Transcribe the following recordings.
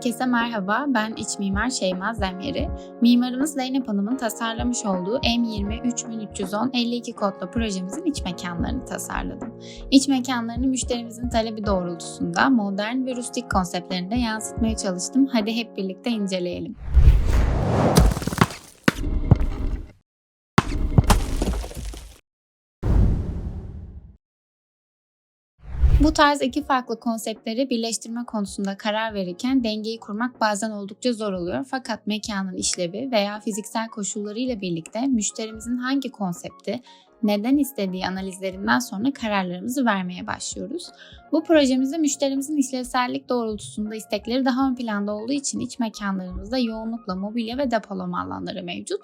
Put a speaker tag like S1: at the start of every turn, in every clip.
S1: Herkese merhaba, ben iç mimar Şeyma Zemyeri. Mimarımız Zeynep Hanım'ın tasarlamış olduğu M20 3310 52 kodlu projemizin iç mekanlarını tasarladım. İç mekanlarını müşterimizin talebi doğrultusunda modern ve rustik konseptlerinde yansıtmaya çalıştım. Hadi hep birlikte inceleyelim. Bu tarz iki farklı konseptleri birleştirme konusunda karar verirken dengeyi kurmak bazen oldukça zor oluyor. Fakat mekanın işlevi veya fiziksel koşullarıyla birlikte müşterimizin hangi konsepti neden istediği analizlerinden sonra kararlarımızı vermeye başlıyoruz. Bu projemizde müşterimizin işlevsellik doğrultusunda istekleri daha ön planda olduğu için iç mekanlarımızda yoğunlukla mobilya ve depolama alanları mevcut.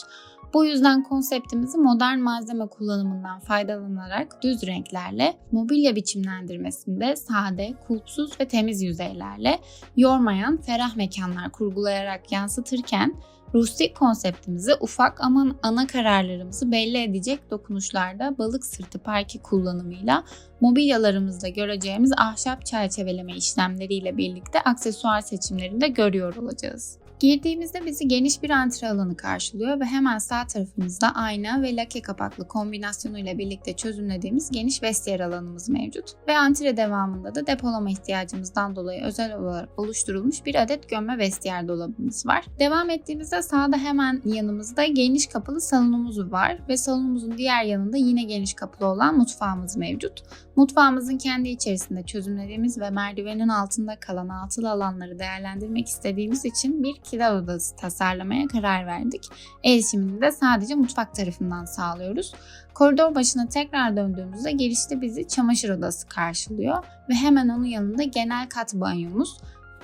S1: Bu yüzden konseptimizi modern malzeme kullanımından faydalanarak düz renklerle, mobilya biçimlendirmesinde sade, kulpsuz ve temiz yüzeylerle, yormayan ferah mekanlar kurgulayarak yansıtırken rustik konseptimizi ufak ama ana kararlarımızı belli edecek dokunuşlarda balık sırtı parke kullanımıyla mobilyalarımızda göreceğimiz ahşap çerçeveleme işlemleriyle birlikte aksesuar seçimlerinde görüyor olacağız. Girdiğimizde bizi geniş bir antre alanı karşılıyor ve hemen sağ tarafımızda ayna ve lake kapaklı kombinasyonuyla birlikte çözümlediğimiz geniş vestiyer alanımız mevcut. Ve antre devamında da depolama ihtiyacımızdan dolayı özel olarak oluşturulmuş bir adet gömme vestiyer dolabımız var. Devam ettiğimizde sağda hemen yanımızda geniş kapılı salonumuz var ve salonumuzun diğer yanında yine geniş kapılı olan mutfağımız mevcut. Mutfağımızın kendi içerisinde çözümlediğimiz ve merdivenin altında kalan altılı alanları değerlendirmek istediğimiz için bir kiler odası tasarlamaya karar verdik. Erişimini de sadece mutfak tarafından sağlıyoruz. Koridor başına tekrar döndüğümüzde girişte bizi çamaşır odası karşılıyor ve hemen onun yanında genel kat banyomuz,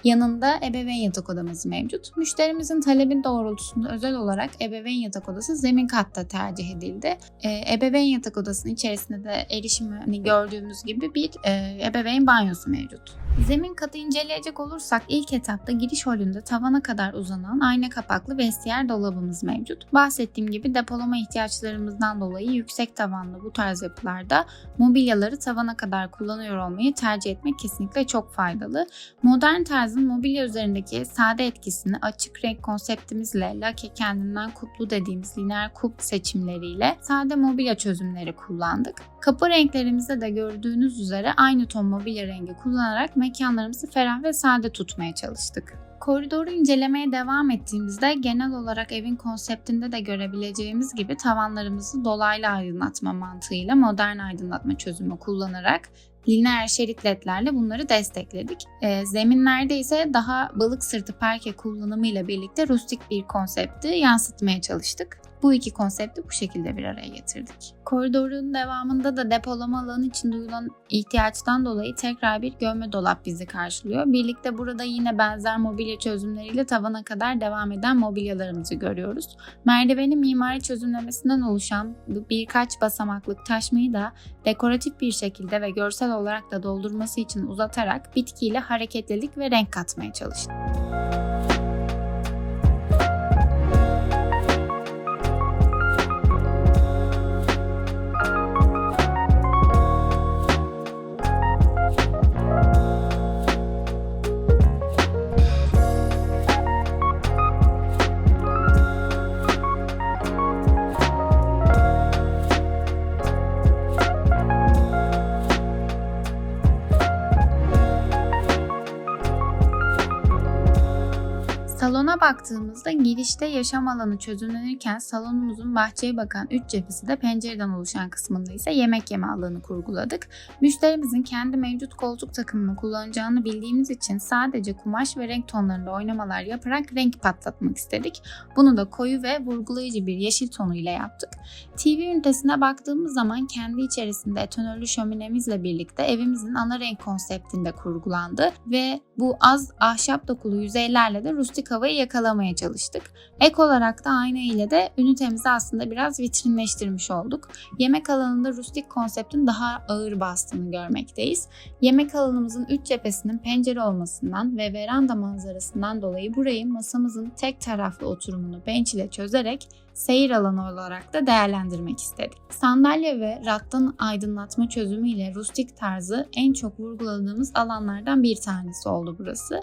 S1: Yanında ebeveyn yatak odamız mevcut. Müşterimizin talebin doğrultusunda özel olarak ebeveyn yatak odası zemin katta tercih edildi. Ee, ebeveyn yatak odasının içerisinde de erişimi hani gördüğümüz gibi bir e, ebeveyn banyosu mevcut. Zemin katı inceleyecek olursak ilk etapta giriş holünde tavana kadar uzanan ayna kapaklı vestiyer dolabımız mevcut. Bahsettiğim gibi depolama ihtiyaçlarımızdan dolayı yüksek tavanlı bu tarz yapılarda mobilyaları tavana kadar kullanıyor olmayı tercih etmek kesinlikle çok faydalı. Modern tarzın mobilya üzerindeki sade etkisini açık renk konseptimizle lake kendinden kutlu dediğimiz lineer kulp seçimleriyle sade mobilya çözümleri kullandık. Kapı renklerimizde de gördüğünüz üzere aynı ton mobilya rengi kullanarak mekanlarımızı ferah ve sade tutmaya çalıştık. Koridoru incelemeye devam ettiğimizde genel olarak evin konseptinde de görebileceğimiz gibi tavanlarımızı dolaylı aydınlatma mantığıyla modern aydınlatma çözümü kullanarak lineer şerit ledlerle bunları destekledik. E, zeminlerde ise daha balık sırtı parke kullanımıyla birlikte rustik bir konsepti yansıtmaya çalıştık. Bu iki konsepti bu şekilde bir araya getirdik. Koridorun devamında da depolama alanı için duyulan ihtiyaçtan dolayı tekrar bir gömme dolap bizi karşılıyor. Birlikte burada yine benzer mobilya çözümleriyle tavana kadar devam eden mobilyalarımızı görüyoruz. Merdivenin mimari çözümlemesinden oluşan birkaç basamaklık taşmayı da dekoratif bir şekilde ve görsel olarak da doldurması için uzatarak bitkiyle hareketlilik ve renk katmaya çalıştım. Salona baktığımızda girişte yaşam alanı çözümlenirken salonumuzun bahçeye bakan üç cephesi de pencereden oluşan kısmında ise yemek yeme alanı kurguladık. Müşterimizin kendi mevcut koltuk takımını kullanacağını bildiğimiz için sadece kumaş ve renk tonlarında oynamalar yaparak renk patlatmak istedik. Bunu da koyu ve vurgulayıcı bir yeşil tonu ile yaptık. TV ünitesine baktığımız zaman kendi içerisinde etanörlü şöminemizle birlikte evimizin ana renk konseptinde kurgulandı ve bu az ahşap dokulu yüzeylerle de rustik havayı yakalamaya çalıştık. Ek olarak da ayna ile de ünitemizi aslında biraz vitrinleştirmiş olduk. Yemek alanında rustik konseptin daha ağır bastığını görmekteyiz. Yemek alanımızın üç cephesinin pencere olmasından ve veranda manzarasından dolayı burayı masamızın tek taraflı oturumunu bench ile çözerek seyir alanı olarak da değerlendirmek istedik. Sandalye ve rattan aydınlatma çözümüyle rustik tarzı en çok vurguladığımız alanlardan bir tanesi oldu burası.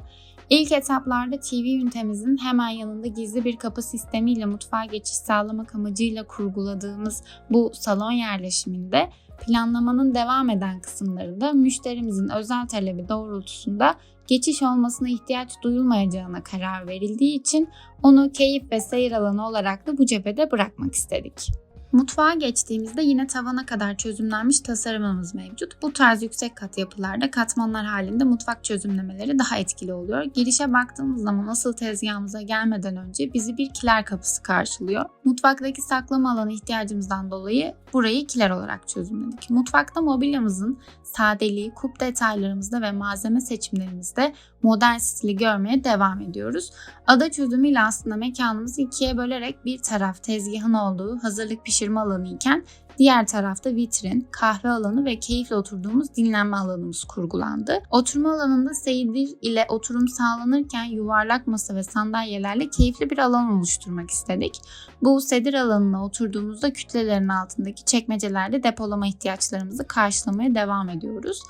S1: İlk etaplarda TV ünitemizin hemen yanında gizli bir kapı sistemiyle mutfağa geçiş sağlamak amacıyla kurguladığımız bu salon yerleşiminde planlamanın devam eden kısımlarında müşterimizin özel talebi doğrultusunda geçiş olmasına ihtiyaç duyulmayacağına karar verildiği için onu keyif ve seyir alanı olarak da bu cephede bırakmak istedik. Mutfağa geçtiğimizde yine tavana kadar çözümlenmiş tasarımımız mevcut. Bu tarz yüksek kat yapılarda katmanlar halinde mutfak çözümlemeleri daha etkili oluyor. Girişe baktığımız zaman asıl tezgahımıza gelmeden önce bizi bir kiler kapısı karşılıyor. Mutfaktaki saklama alanı ihtiyacımızdan dolayı burayı kiler olarak çözümledik. Mutfakta mobilyamızın sadeliği, kup detaylarımızda ve malzeme seçimlerimizde modern stili görmeye devam ediyoruz. Ada çözümüyle aslında mekanımızı ikiye bölerek bir taraf tezgahın olduğu hazırlık pişirme alanı iken Diğer tarafta vitrin, kahve alanı ve keyifle oturduğumuz dinlenme alanımız kurgulandı. Oturma alanında seyir ile oturum sağlanırken yuvarlak masa ve sandalyelerle keyifli bir alan oluşturmak istedik. Bu sedir alanına oturduğumuzda kütlelerin altındaki çekmecelerde depolama ihtiyaçlarımızı karşılamaya devam ediyoruz.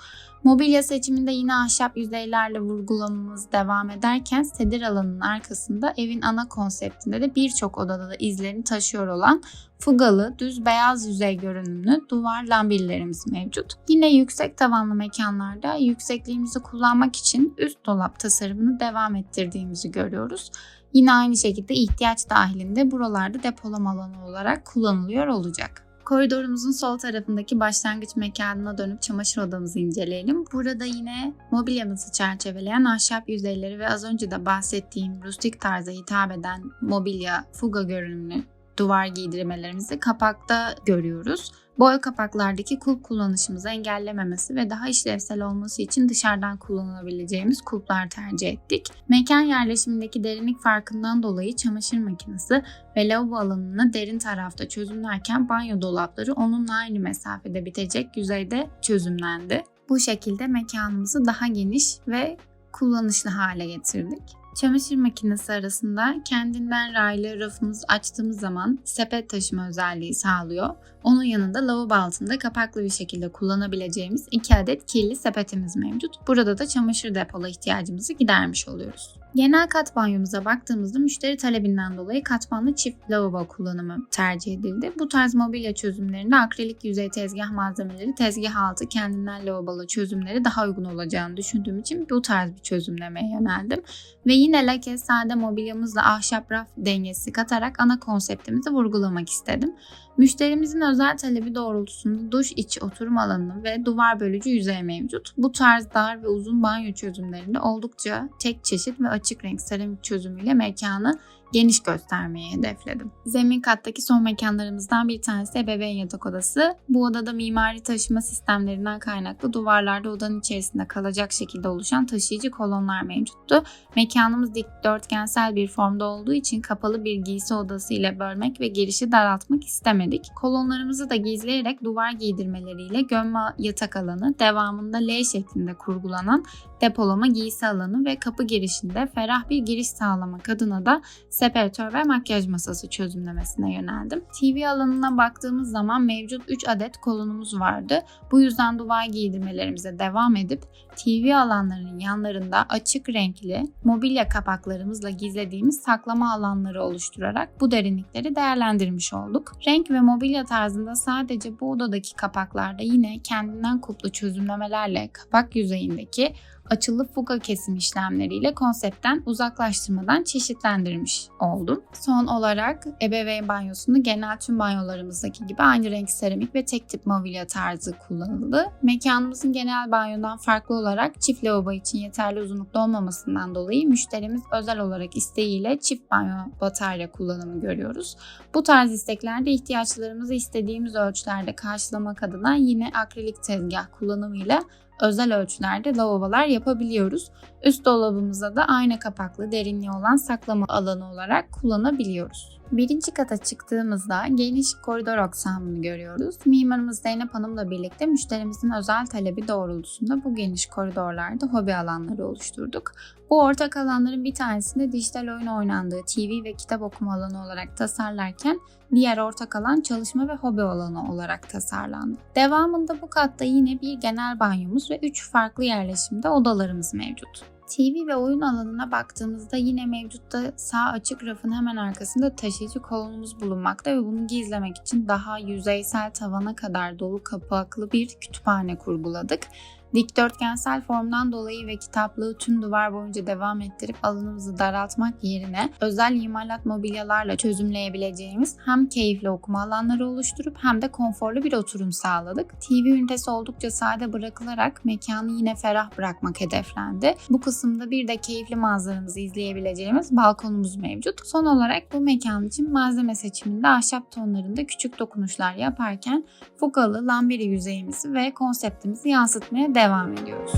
S1: Mobilya seçiminde yine ahşap yüzeylerle vurgulamamız devam ederken sedir alanının arkasında evin ana konseptinde de birçok odada da izlerini taşıyor olan fugalı, düz beyaz yüzey görünümlü duvar lambillerimiz mevcut. Yine yüksek tavanlı mekanlarda yüksekliğimizi kullanmak için üst dolap tasarımını devam ettirdiğimizi görüyoruz. Yine aynı şekilde ihtiyaç dahilinde buralarda depolama alanı olarak kullanılıyor olacak. Koridorumuzun sol tarafındaki başlangıç mekanına dönüp çamaşır odamızı inceleyelim. Burada yine mobilyamızı çerçeveleyen ahşap yüzeyleri ve az önce de bahsettiğim rustik tarza hitap eden mobilya fuga görünümlü duvar giydirmelerimizi kapakta görüyoruz. Boy kapaklardaki kulp kullanışımızı engellememesi ve daha işlevsel olması için dışarıdan kullanılabileceğimiz kulplar tercih ettik. Mekan yerleşimindeki derinlik farkından dolayı çamaşır makinesi ve lavabo alanını derin tarafta çözümlerken banyo dolapları onunla aynı mesafede bitecek yüzeyde çözümlendi. Bu şekilde mekanımızı daha geniş ve kullanışlı hale getirdik. Çamaşır makinesi arasında kendinden raylı rafımız açtığımız zaman sepet taşıma özelliği sağlıyor. Onun yanında lavabo altında kapaklı bir şekilde kullanabileceğimiz iki adet kirli sepetimiz mevcut. Burada da çamaşır depola ihtiyacımızı gidermiş oluyoruz. Genel kat banyomuza baktığımızda müşteri talebinden dolayı katmanlı çift lavabo kullanımı tercih edildi. Bu tarz mobilya çözümlerinde akrilik yüzey tezgah malzemeleri tezgah altı kendinden lavabolu çözümleri daha uygun olacağını düşündüğüm için bu tarz bir çözümlemeye yöneldim. Ve yine lake sade mobilyamızla ahşap raf dengesi katarak ana konseptimizi vurgulamak istedim. Müşterimizin özel talebi doğrultusunda duş içi oturum alanı ve duvar bölücü yüzey mevcut. Bu tarz dar ve uzun banyo çözümlerinde oldukça tek çeşit ve açık renk seramik çözümüyle mekanı geniş göstermeyi hedefledim. Zemin kattaki son mekanlarımızdan bir tanesi ebeveyn yatak odası. Bu odada mimari taşıma sistemlerinden kaynaklı duvarlarda odanın içerisinde kalacak şekilde oluşan taşıyıcı kolonlar mevcuttu. Mekanımız dikdörtgensel bir formda olduğu için kapalı bir giysi odası ile bölmek ve girişi daraltmak istemedik. Kolonlarımızı da gizleyerek duvar giydirmeleriyle gömme yatak alanı devamında L şeklinde kurgulanan depolama giysi alanı ve kapı girişinde ferah bir giriş sağlamak adına da separatör ve makyaj masası çözümlemesine yöneldim. TV alanına baktığımız zaman mevcut 3 adet kolonumuz vardı. Bu yüzden duvar giydirmelerimize devam edip TV alanlarının yanlarında açık renkli mobilya kapaklarımızla gizlediğimiz saklama alanları oluşturarak bu derinlikleri değerlendirmiş olduk. Renk ve mobilya tarzında sadece bu odadaki kapaklarda yine kendinden kuplu çözümlemelerle kapak yüzeyindeki açılı fuga kesim işlemleriyle konseptten uzaklaştırmadan çeşitlendirmiş oldum. Son olarak ebeveyn banyosunu genel tüm banyolarımızdaki gibi aynı renk seramik ve tek tip mobilya tarzı kullanıldı. Mekanımızın genel banyodan farklı olarak çift lavabo için yeterli uzunlukta olmamasından dolayı müşterimiz özel olarak isteğiyle çift banyo batarya kullanımı görüyoruz. Bu tarz isteklerde ihtiyaçlarımızı istediğimiz ölçülerde karşılamak adına yine akrilik tezgah kullanımıyla özel ölçülerde lavabolar yapabiliyoruz. Üst dolabımızda da ayna kapaklı derinliği olan saklama alanı olarak kullanabiliyoruz. Birinci kata çıktığımızda geniş koridor aksamını görüyoruz. Mimarımız Zeynep Hanım'la birlikte müşterimizin özel talebi doğrultusunda bu geniş koridorlarda hobi alanları oluşturduk. Bu ortak alanların bir tanesinde dijital oyun oynandığı TV ve kitap okuma alanı olarak tasarlarken diğer ortak alan çalışma ve hobi alanı olarak tasarlandı. Devamında bu katta yine bir genel banyomuz ve 3 farklı yerleşimde odalarımız mevcut. TV ve oyun alanına baktığımızda yine mevcutta sağ açık rafın hemen arkasında taşıyıcı kolonumuz bulunmakta ve bunu gizlemek için daha yüzeysel tavana kadar dolu kapaklı bir kütüphane kurguladık. Dikdörtgensel formdan dolayı ve kitaplığı tüm duvar boyunca devam ettirip alanımızı daraltmak yerine özel imalat mobilyalarla çözümleyebileceğimiz hem keyifli okuma alanları oluşturup hem de konforlu bir oturum sağladık. TV ünitesi oldukça sade bırakılarak mekanı yine ferah bırakmak hedeflendi. Bu kısımda bir de keyifli manzaramızı izleyebileceğimiz balkonumuz mevcut. Son olarak bu mekan için malzeme seçiminde ahşap tonlarında küçük dokunuşlar yaparken fukalı lambiri yüzeyimizi ve konseptimizi yansıtmaya devam ediyoruz.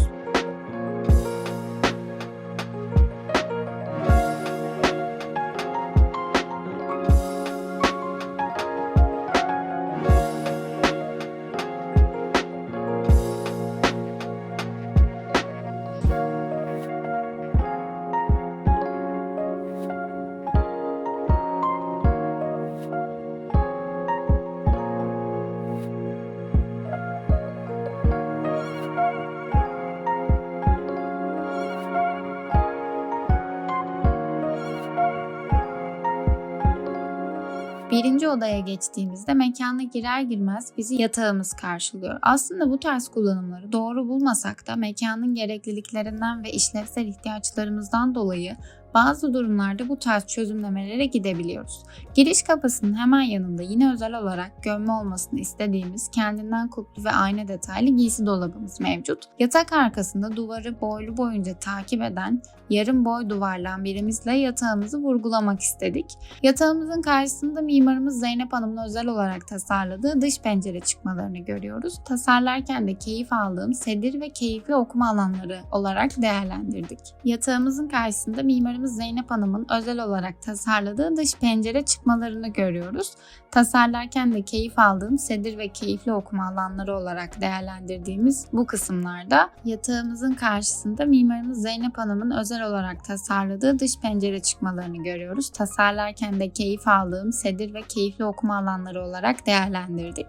S1: Birinci odaya geçtiğimizde mekana girer girmez bizi yatağımız karşılıyor. Aslında bu tarz kullanımları doğru bulmasak da mekanın gerekliliklerinden ve işlevsel ihtiyaçlarımızdan dolayı bazı durumlarda bu tarz çözümlemelere gidebiliyoruz. Giriş kapısının hemen yanında yine özel olarak gömme olmasını istediğimiz kendinden kuplu ve ayna detaylı giysi dolabımız mevcut. Yatak arkasında duvarı boylu boyunca takip eden yarım boy duvarlan birimizle yatağımızı vurgulamak istedik. Yatağımızın karşısında mimarımız Zeynep Hanım'ın özel olarak tasarladığı dış pencere çıkmalarını görüyoruz. Tasarlarken de keyif aldığım sedir ve keyifli okuma alanları olarak değerlendirdik. Yatağımızın karşısında mimarımız Zeynep Hanım'ın özel olarak tasarladığı dış pencere çıkmalarını görüyoruz. Tasarlarken de keyif aldığım sedir ve keyifli okuma alanları olarak değerlendirdiğimiz bu kısımlarda yatağımızın karşısında mimarımız Zeynep Hanım'ın özel olarak tasarladığı dış pencere çıkmalarını görüyoruz. Tasarlarken de keyif aldığım sedir ve keyifli okuma alanları olarak değerlendirdik.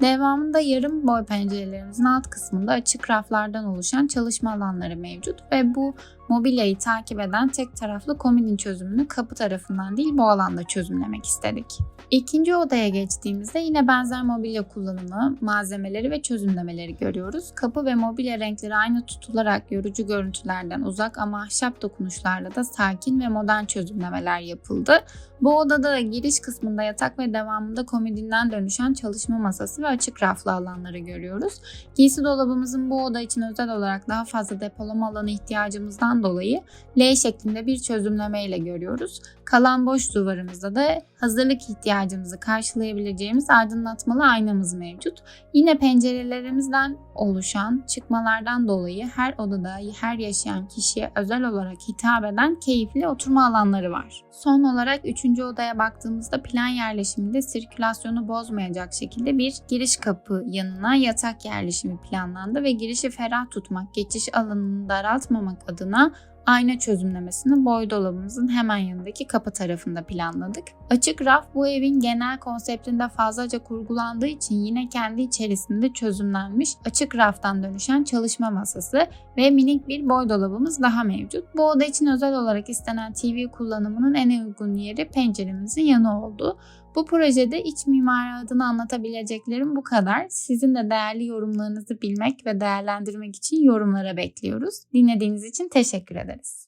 S1: Devamında yarım boy pencerelerimizin alt kısmında açık raflardan oluşan çalışma alanları mevcut ve bu mobilyayı takip eden tek taraflı komodin çözümünü kapı tarafından değil bu alanda çözümlemek istedik. İkinci odaya geçtiğimizde yine benzer mobilya kullanımı, malzemeleri ve çözümlemeleri görüyoruz. Kapı ve mobilya renkleri aynı tutularak yorucu görüntülerden uzak ama ahşap dokunuşlarla da sakin ve modern çözümlemeler yapıldı. Bu odada da giriş kısmında yatak ve devamında komodinden dönüşen çalışma masası ve açık raflı alanları görüyoruz. Giysi dolabımızın bu oda için özel olarak daha fazla depolama alanı ihtiyacımızdan dolayı L şeklinde bir çözümleme ile görüyoruz. Kalan boş duvarımızda da hazırlık ihtiyacımızı karşılayabileceğimiz aydınlatmalı aynamız mevcut. Yine pencerelerimizden oluşan çıkmalardan dolayı her odada her yaşayan kişiye özel olarak hitap eden keyifli oturma alanları var. Son olarak 3. odaya baktığımızda plan yerleşiminde sirkülasyonu bozmayacak şekilde bir giriş kapı yanına yatak yerleşimi planlandı ve girişi ferah tutmak, geçiş alanını daraltmamak adına ayna çözümlemesini boy dolabımızın hemen yanındaki kapı tarafında planladık. Açık raf bu evin genel konseptinde fazlaca kurgulandığı için yine kendi içerisinde çözümlenmiş açık raftan dönüşen çalışma masası ve minik bir boy dolabımız daha mevcut. Bu oda için özel olarak istenen TV kullanımının en uygun yeri penceremizin yanı oldu. Bu projede iç mimari adına anlatabileceklerim bu kadar. Sizin de değerli yorumlarınızı bilmek ve değerlendirmek için yorumlara bekliyoruz. Dinlediğiniz için teşekkür ederiz.